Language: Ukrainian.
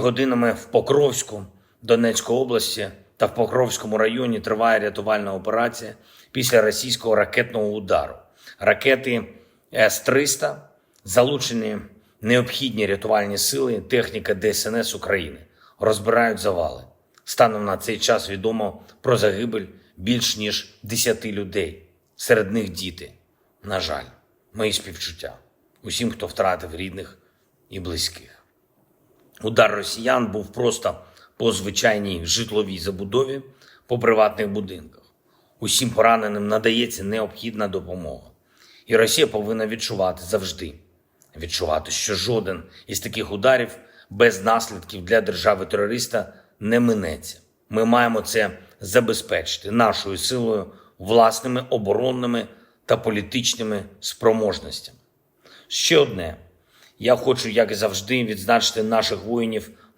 Годинами в Покровську, Донецької області та в Покровському районі триває рятувальна операція після російського ракетного удару. Ракети С-300 залучені необхідні рятувальні сили, техніка ДСНС України розбирають завали. Станом на цей час відомо про загибель більш ніж 10 людей. Серед них діти. На жаль, мої співчуття усім, хто втратив рідних і близьких. Удар росіян був просто по звичайній житловій забудові, по приватних будинках. Усім пораненим надається необхідна допомога. І Росія повинна відчувати завжди відчувати, що жоден із таких ударів без наслідків для держави-терориста не минеться. Ми маємо це забезпечити нашою силою, власними оборонними та політичними спроможностями. Ще одне. Я хочу, як і завжди, відзначити наших воїнів